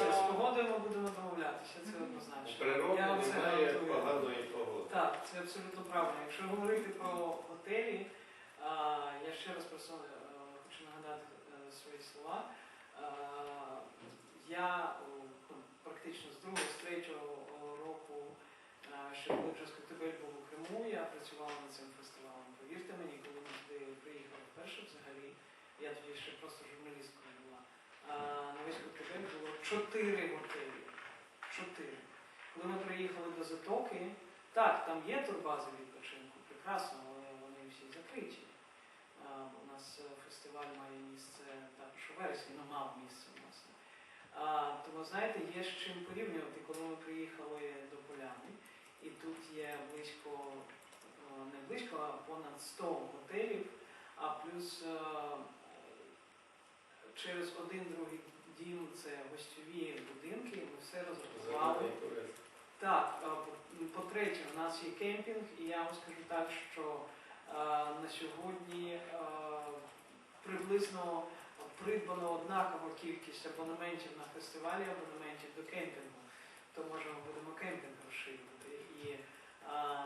Дивіться, з погодою ми будемо домовлятися, це У однозначно. природі Я вам це немає гарантую. поганої погоди. Так, це абсолютно правильно. Якщо говорити про готелі, а, я ще раз просто е, хочу нагадати е, свої слова. Я ну, практично з другого, з третього о, року, е, ще коли вже був у Криму, я працювала над цим фестивалем. Повірте мені, коли ми туди приїхали вперше взагалі, я тоді ще просто журналісткою чотири готелі. Чотири. Коли ми приїхали до Затоки, так, там є турбази відпочинку, прекрасно, але вони всі закриті. У нас е, фестиваль має місце також у вересні, ну мав місце власне. Тому знаєте, є з чим порівнювати, коли ми приїхали до Поляни, і тут є близько, е, не близько, а понад 100 готелів, а плюс е, через один другий дім це гостьові будинки, ми все розрахували. Так, по- по-третє, у нас є кемпінг, і я вам скажу так, що на сьогодні приблизно придбано однакова кількість абонементів на фестивалі, абонементів до кемпінгу. То може ми будемо кемпінг розширювати. І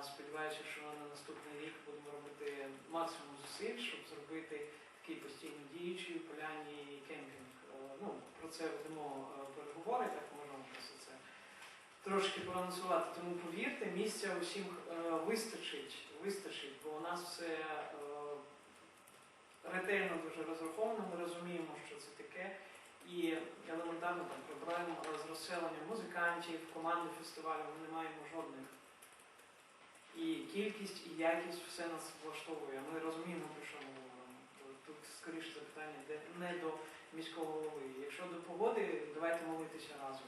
сподіваюся, що на наступний рік будемо робити максимум зусиль, щоб зробити такий постійно діючий у поляні кемпінг. Е, Ну, про це ведемо е, переговори, так можемо просто це трошки проанонсувати. Тому повірте, місця усім е, вистачить, вистачить, бо у нас все е, ретельно дуже розраховано, ми розуміємо, що це таке. І елементарно там проблем з розселенням музикантів, команди фестивалю ми не маємо жодних. І кількість, і якість все нас влаштовує. Ми розуміємо, про що ми говоримо. Тут скоріше запитання де не до міського голови. Якщо до погоди, давайте молитися разом.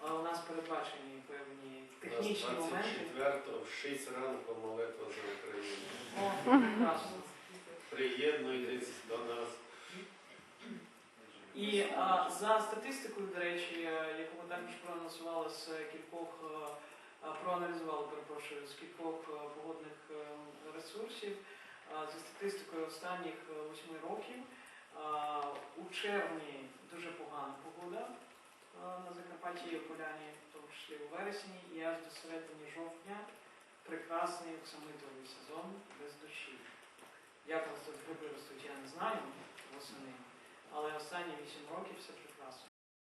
Але у нас передбачені певні технічні моменти. 24 в 6 ранку молитва за Україну. О, прекрасно. Приєднуйтесь до нас. І а, за статистикою, до речі, е, яку ми також проанонсували з кількох, е, проаналізували, перепрошую, з кількох е, погодних е, ресурсів, за статистикою останніх е, восьми років, у червні дуже погана погода на Закарпатті і Поляні, в тому числі у вересні, і аж до середини жовтня прекрасний оксамитовий сезон без дощів. Як вас тут виборостуть, я не знаю восени. Але останні 8 років все